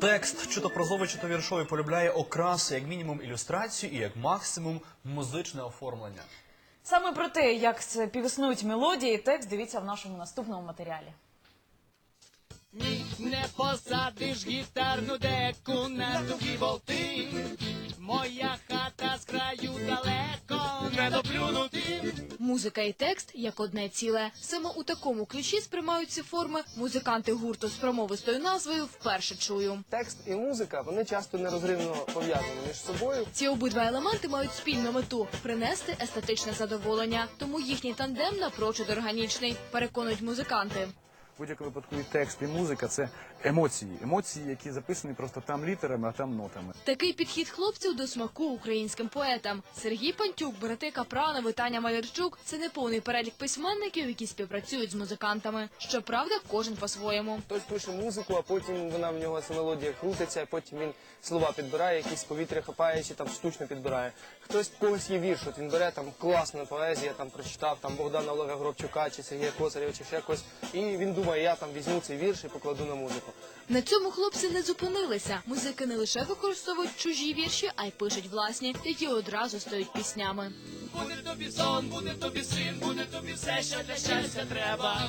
Текст, чи то прозовий, чи то віршовий, полюбляє окраси, як мінімум ілюстрацію і як максимум музичне оформлення. Саме про те, як співіснують мелодії, текст дивіться в нашому наступному матеріалі. Ні, не посадиш гітарну деку на довгі болти. Моя хата з краю далеко, не доплюнути. Музика і текст як одне ціле. Саме у такому ключі сприймаються форми. Музиканти гурту з промовистою назвою вперше чую. Текст і музика вони часто нерозривно пов'язані між собою. Ці обидва елементи мають спільну мету принести естетичне задоволення. Тому їхній тандем напрочуд органічний, переконують музиканти. В будь-якому випадку і текст, і музика це емоції. Емоції, які записані просто там літерами, а там нотами. Такий підхід хлопців до смаку українським поетам. Сергій Пантюк, брати Капранови, Таня Малярчук це не повний перелік письменників, які співпрацюють з музикантами. Щоправда, кожен по-своєму. Хтось пише музику, а потім вона в нього ця мелодія крутиться, а потім він слова підбирає, якісь повітря хапає чи там штучно підбирає. Хтось когось є вірш, от він бере там класна поезія, там прочитав там Богдана Олега Гробчука чи Сергія Косарєва чи ще когось, і він думає, я там візьму цей вірш і покладу на музику. На цьому хлопці не зупинилися. Музики не лише використовують чужі вірші, а й пишуть власні, які одразу стають піснями. Буде тобі сон, буде тобі син, буде тобі все, що для щастя треба.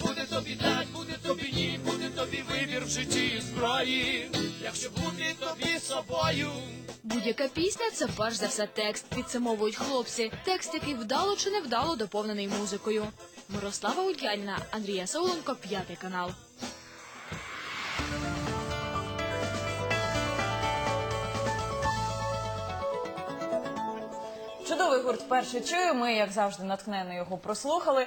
Буде тобі так, буде тобі ні, буде тобі вибір в житті і зброї. Якщо бути тобі собою. Будь-яка пісня це перш за все текст. Підсумовують хлопці. Текст, який вдало чи невдало доповнений музикою. Мирослава Ульяніна, Андрія Сауленко, п'ятий канал. Чудовий гурт перший чую. Ми, як завжди, натхненно його прослухали.